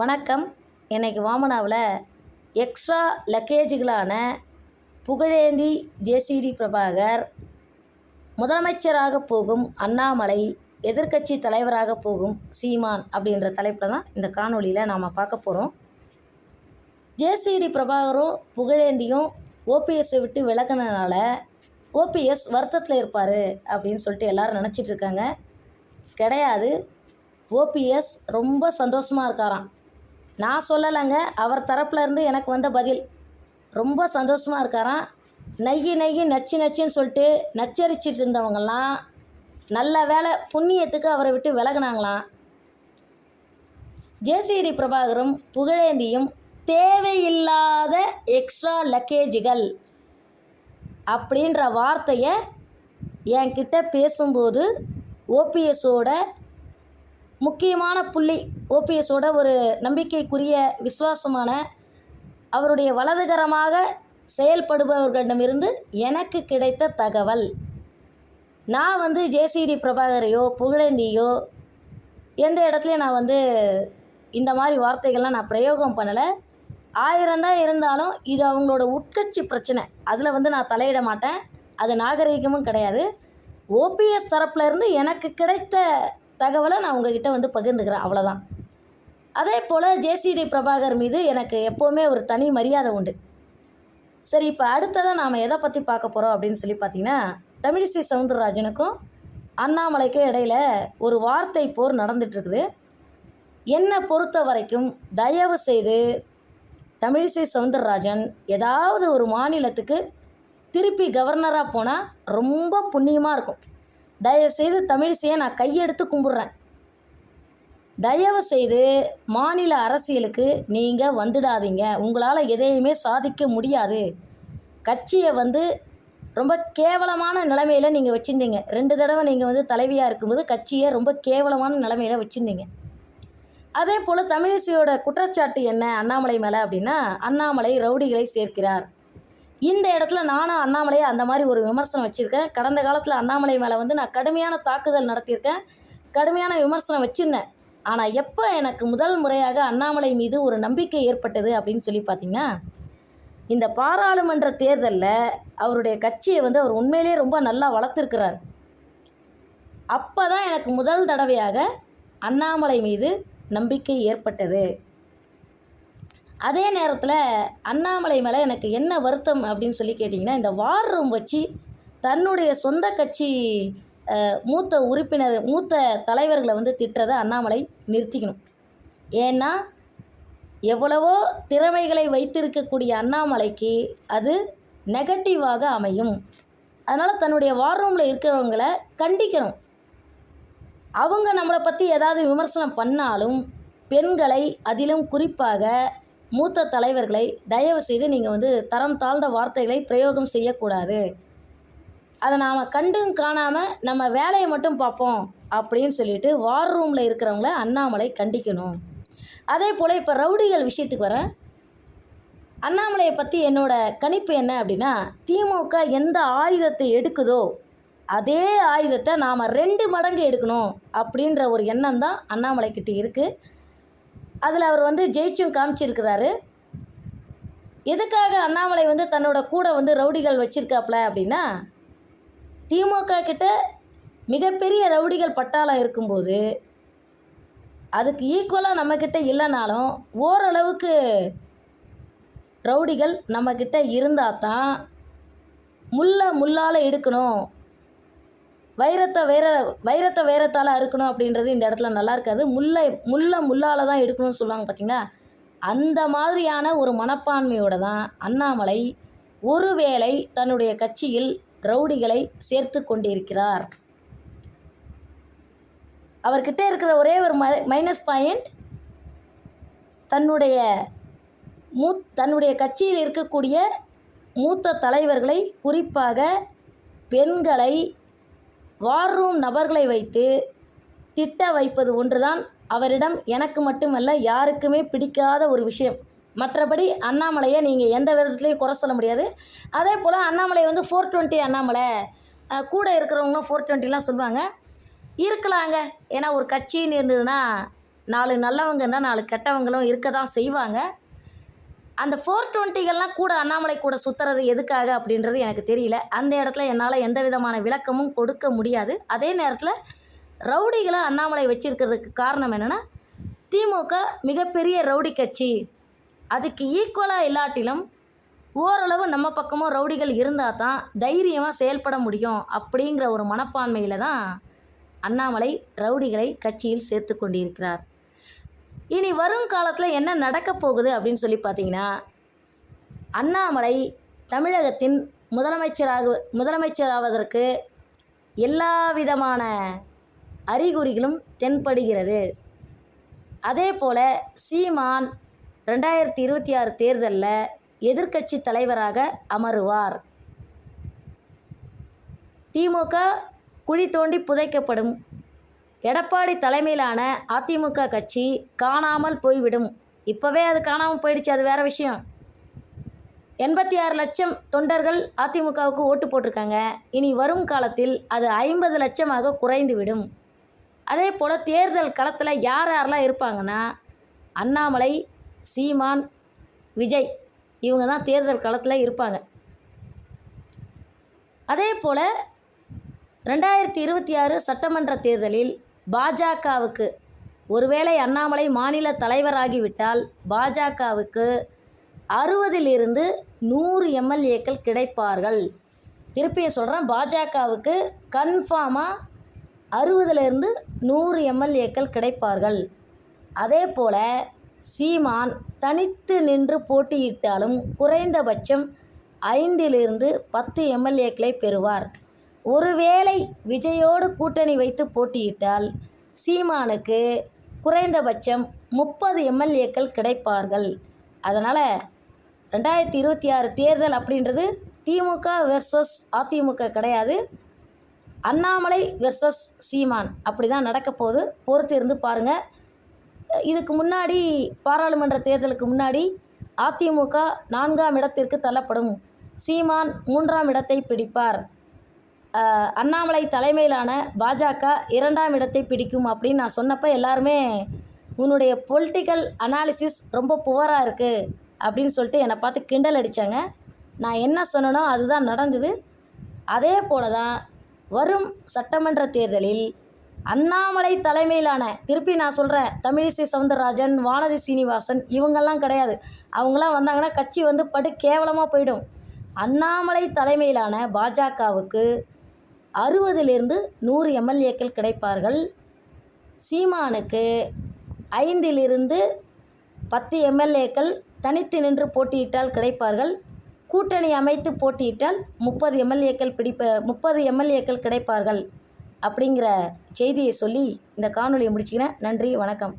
வணக்கம். இன்றைக்கி வாமனாவில் எக்ஸ்ட்ரா லக்கேஜுகளான புகழேந்தி ஜேசிடி பிரபாகர் முதலமைச்சராக போகும் அண்ணாமலை எதிர்க்கட்சி தலைவராக போகும் சீமான் அப்படின்ற தலைப்பில் தான் இந்த காணொலியில் நாம் பார்க்க போகிறோம் ஜேசிடி பிரபாகரும் புகழேந்தியும் ஓபிஎஸ்ஸை விட்டு விலகினதுனால ஓபிஎஸ் வருத்தத்தில் இருப்பார் அப்படின்னு சொல்லிட்டு எல்லாரும் நினச்சிட்டு இருக்காங்க. கிடையாது. ஓபிஎஸ் ரொம்ப சந்தோஷமாக இருக்காராம். நான் சொல்லலைங்க. அவர் தரப்பில் இருந்து எனக்கு வந்த பதில். ரொம்ப சந்தோஷமாக இருக்காராம். நெய்யி நெய்யி நச்சு நச்சுன்னு சொல்லிட்டு நச்சரிச்சிட்டு இருந்தவங்கெல்லாம் நல்ல வேலை புண்ணியத்துக்கு அவரை விட்டு விலகுனாங்களாம். ஜேசிடி பிரபாகரும் புகழேந்தியும் தேவையில்லாத எக்ஸ்ட்ரா லக்கேஜுகள் அப்படின்ற வார்த்தையை என்கிட்ட பேசும்போது ஓபிஎஸோட முக்கியமான புள்ளி ஓபிஎஸோட ஒரு நம்பிக்கைக்குரிய விசுவாசமான அவருடைய வலதுகரமாக செயல்படுபவர்களிடமிருந்து எனக்கு கிடைத்த தகவல். நான் வந்து ஜேசிடி பிரபாகரையோ புகழேந்தியோ எந்த இடத்துலையும் நான் வந்து இந்த மாதிரி வார்த்தைகள்லாம் நான் பிரயோகம் பண்ணலை. ஆயிரம் தான் இருந்தாலும் இது அவங்களோட உட்கட்சி பிரச்சனை. அதில் வந்து நான் தலையிட மாட்டேன். அது நாகரீகமும் கிடையாது. ஓபிஎஸ் தரப்புலேருந்து எனக்கு கிடைத்த தகவலை நான் உங்ககிட்ட வந்து பகிர்ந்துக்கிறேன் அவ்வளோதான் அதே போல் ஜேசிடி பிரபாகர் மீது எனக்கு எப்போவுமே ஒரு தனி மரியாதை உண்டு. சரி இப்போ அடுத்ததாக நாம் எதை பற்றி பார்க்க போகிறோம் அப்படின்னு சொல்லி பார்த்தீங்கன்னா தமிழிசை சவுந்தரராஜனுக்கும் அண்ணாமலைக்கும் இடையில ஒரு வார்த்தை போர் நடந்துட்டுருக்குது. என்னை பொறுத்த வரைக்கும் தயவு செய்து தமிழிசை சவுந்தரராஜன் ஏதாவது ஒரு மாநிலத்துக்கு திருப்பி கவர்னராக போனால் ரொம்ப புண்ணியமாக இருக்கும். தயவு செய்து தமிழிசையை நான் கையெடுத்து கும்பிட்றேன். தயவு செய்து மாநில அரசியலுக்கு நீங்கள் வந்துடாதீங்க. உங்களால் எதையுமே சாதிக்க முடியாது. கட்சியை வந்து ரொம்ப கேவலமான நிலைமையில் நீங்கள் வச்சுருந்தீங்க. ரெண்டு தடவை நீங்கள் வந்து தலைவியாக இருக்கும்போது கட்சியை ரொம்ப கேவலமான நிலைமையில் வச்சுருந்தீங்க. அதே போல் தமிழிசையோட குற்றச்சாட்டு என்ன? அண்ணாமலை மேலே அப்படின்னா அண்ணாமலை ரவுடிகளை சேர்க்கிறார். இந்த இடத்துல நானும் அண்ணாமலையை அந்த மாதிரி ஒரு விமர்சனம் வச்சுருக்கேன். கடந்த காலத்தில் அண்ணாமலை மேலே வந்து நான் கடுமையான தாக்குதல் நடத்தியிருக்கேன். கடுமையான விமர்சனம் வச்சுருந்தேன். ஆனால் எப்போ எனக்கு முதல் முறையாக அண்ணாமலை மீது ஒரு நம்பிக்கை ஏற்பட்டது அப்படின்னு சொல்லி பார்த்தீங்கன்னா இந்த பாராளுமன்ற தேர்தலில் அவருடைய கட்சியை வந்து அவர் உண்மையிலேயே ரொம்ப நல்லா வளர்த்துருக்கிறார். அப்போ தான் எனக்கு முதல் தடவையாக அண்ணாமலை மீது நம்பிக்கை ஏற்பட்டது. அதே நேரத்தில் அண்ணாமலை மேலே எனக்கு என்ன வருத்தம் அப்படின்னு சொல்லி கேட்டிங்கன்னா இந்த வார் ரூம் வச்சு தன்னுடைய சொந்த கட்சி மூத்த உறுப்பினர் மூத்த தலைவர்களை வந்து திட்டுறதை அண்ணாமலை நிறுத்திக்கணும். ஏன்னா எவ்வளவோ திறமைகளை வைத்திருக்கக்கூடிய அண்ணாமலைக்கு அது நெகட்டிவாக அமையும். அதனால் தன்னுடைய வார் ரூமில் இருக்கிறவங்கள கண்டிக்கணும். அவங்க நம்மளை பற்றி ஏதாவது விமர்சனம் பண்ணாலும் பெண்களை அதிலும் குறிப்பாக மூத்த தலைவர்களை தயவு செய்து நீங்கள் வந்து தரம் தாழ்ந்த வார்த்தைகளை பிரயோகம் செய்யக்கூடாது. அதை நாம் கண்டும் காணாமல் நம்ம வேலையை மட்டும் பார்ப்போம் அப்படின்னு சொல்லிட்டு வார் ரூமில் இருக்கிறவங்கள அண்ணாமலை கண்டிக்கணும். அதே போல் இப்போ ரவுடிகள் விஷயத்துக்கு வரேன் அண்ணாமலையை பற்றி என்னோட கணிப்பு என்ன அப்படின்னா திமுக எந்த ஆயுதத்தை எடுக்குதோ அதே ஆயுதத்தை நாம் ரெண்டு மடங்கு எடுக்கணும் அப்படின்ற ஒரு எண்ணம் தான் அண்ணாமலை கிட்ட இருக்குது அதில் அவர் வந்து ஜெயிச்சும் காமிச்சிருக்கிறாரு. எதுக்காக அண்ணாமலை வந்து தன்னோட கூட வந்து ரவுடிகள் வச்சுருக்காப்புல அப்படின்னா திமுக கிட்ட மிகப்பெரிய ரவுடிகள் பட்டாளம் இருக்கும்போது அதுக்கு ஈக்குவலாக நம்மக்கிட்ட இல்லைனாலும் ஓரளவுக்கு ரவுடிகள் நம்மக்கிட்ட இருந்தால் தான் முல்லை முள்ளால் எடுக்கணும் வைரத்தை வேற வைரத்தை வைரத்தால் அறுக்கணும் அப்படின்றது இந்த இடத்துல நல்லா இருக்காது. முல்லை முல்லை முள்ளால் தான் எடுக்கணும்னு சொல்லுவாங்க பார்த்தீங்களா அந்த மாதிரியான ஒரு மனப்பான்மையோடு தான் அண்ணாமலை ஒருவேளை தன்னுடைய கட்சியில் ரவுடிகளை சேர்த்து கொண்டிருக்கிறார். அவர்கிட்ட இருக்கிற ஒரே ஒரு மை மைனஸ் பாயிண்ட் தன்னுடைய மூ தன்னுடைய கட்சியில் இருக்கக்கூடிய மூத்த தலைவர்களை குறிப்பாக பெண்களை வார் ரூம் நபர்களை வைத்து திட்ட வைப்பது ஒன்றுதான். அவரிடம் எனக்கு மட்டுமல்ல யாருக்குமே பிடிக்காத ஒரு விஷயம். மற்றபடி அண்ணாமலையை நீங்கள் எந்த விதத்துலையும் குறை சொல்ல முடியாது. அதே போல் அண்ணாமலை வந்து ஃபோர் டுவெண்ட்டி அண்ணாமலை. கூட இருக்கிறவங்களும் ஃபோர் டுவெண்ட்டிலாம் சொல்லுவாங்க. இருக்கலாங்க. ஏன்னா ஒரு கட்சின்னு இருந்ததுன்னா நாலு நல்லவங்க இருந்தால் நாலு கெட்டவங்களும் இருக்க தான் செய்வாங்க. அந்த ஃபோர் டுவெண்ட்டிகள்லாம் கூட அண்ணாமலை கூட சுற்றுறது எதுக்காக அப்படின்றது எனக்கு தெரியல. அந்த இடத்துல என்னால் எந்த விதமான விளக்கமும் கொடுக்க முடியாது. அதே நேரத்தில் ரவுடிகளை அண்ணாமலை வச்சிருக்கிறதுக்கு காரணம் என்னென்னா திமுக மிகப்பெரிய ரவுடி கட்சி. அதுக்கு ஈக்குவலாக இல்லாட்டிலும் ஓரளவு நம்ம பக்கமும் ரவுடிகள் இருந்தால் தான் தைரியமாக செயல்பட முடியும் அப்படிங்கிற ஒரு மனப்பான்மையில் தான் அண்ணாமலை ரவுடிகளை கட்சியில் சேர்த்து கொண்டிருக்கிறார். இனி வரும் காலத்தில் என்ன நடக்க போகுது அப்படின்னு சொல்லி பார்த்தீங்கன்னா அண்ணாமலை தமிழகத்தின் முதலமைச்சராக முதலமைச்சராவதற்கு எல்லா விதமான அறிகுறிகளும் தென்படுகிறது. அதே போல் சீமான் ரெண்டாயிரத்தி இருபத்தி ஆறு தேர்தலில் எதிர்க்கட்சி தலைவராக அமருவார். திமுக குழி தோண்டி புதைக்கப்படும் எடப்பாடி தலைமையிலான அதிமுக கட்சி காணாமல் போய்விடும். இப்போவே அது காணாமல் போயிடுச்சு அது வேறு விஷயம். எண்பத்தி ஆறு லட்சம் தொண்டர்கள் அதிமுகவுக்கு ஓட்டு போட்டிருக்காங்க. இனி வரும் காலத்தில் அது ஐம்பது லட்சமாக குறைந்துவிடும். அதே போல் தேர்தல் களத்தில் யார் யாரெல்லாம் இருப்பாங்கன்னா அண்ணாமலை சீமான் விஜய் இவங்க தான் தேர்தல் களத்தில் இருப்பாங்க. அதே போல் ரெண்டாயிரத்தி இருபத்தி ஆறு சட்டமன்ற தேர்தலில் பாஜகவுக்கு. ஒருவேளை அண்ணாமலை மாநில தலைவராகிவிட்டால் பாஜகவுக்கு அறுபதிலிருந்து நூறு எம்எல்ஏக்கள் கிடைப்பார்கள். திருப்பியும் சொல்கிறேன் பாஜகவுக்கு கன்ஃபார்மாக அறுபதுலேருந்து நூறு எம்எல்ஏக்கள் கிடைப்பார்கள். அதே போல் சீமான் தனித்து நின்று போட்டியிட்டாலும் குறைந்தபட்சம் ஐந்திலிருந்து பத்து எம்எல்ஏக்களை பெறுவார். ஒருவேளை விஜயோடு கூட்டணி வைத்து போட்டியிட்டால் சீமானுக்கு குறைந்தபட்சம் முப்பது எம்எல்ஏக்கள் கிடைப்பார்கள். அதனால் ரெண்டாயிரத்தி இருபத்தி ஆறு தேர்தல் அப்படின்றது திமுக வெர்சஸ் அதிமுக கிடையாது. அண்ணாமலை வெர்சஸ் சீமான் அப்படி தான் நடக்க போகுது. பொறுத்து இருந்து பாருங்கள் இதுக்கு முன்னாடி பாராளுமன்ற தேர்தலுக்கு முன்னாடி அதிமுக நான்காம் இடத்திற்கு தள்ளப்படும். சீமான் மூன்றாம் இடத்தை பிடிப்பார். அண்ணாமலை தலைமையிலான பாஜக இரண்டாம் இடத்தை பிடிக்கும் அப்படின்னு நான் சொன்னப்போ எல்லாருமே உன்னுடைய பொலிட்டிக்கல் அனாலிசிஸ் ரொம்ப புவராக இருக்குது அப்படின்னு சொல்லிட்டு என்னை பார்த்து கிண்டல் அடித்தாங்க நான் என்ன சொன்னனோ அதுதான் நடந்தது. அதே போல தான் வரும் சட்டமன்ற தேர்தலில் அண்ணாமலை தலைமையிலான திருப்பி நான் சொல்கிறேன் தமிழிசை சவுந்தரராஜன் வானதி சீனிவாசன் இவங்கெல்லாம் கிடையாது. அவங்களாம் வந்தாங்கன்னா கட்சி வந்து படு கேவலமாக போயிடும். அண்ணாமலை தலைமையிலான பாஜகவுக்கு அறுபதிலிருந்து நூறு எம்எல்ஏக்கள் கிடைப்பார்கள். சீமானுக்கு ஐந்திலிருந்து பத்து எம்எல்ஏக்கள் தனித்து நின்று போட்டியிட்டால் கிடைப்பார்கள். கூட்டணி அமைத்து போட்டியிட்டால் முப்பது எம்எல்ஏக்கள் பிடிப்ப முப்பது எம்எல்ஏக்கள் கிடைப்பார்கள். அப்படிங்கிற செய்தியை சொல்லி இந்த காணொலியை முடிச்சுக்கிறேன். நன்றி வணக்கம்.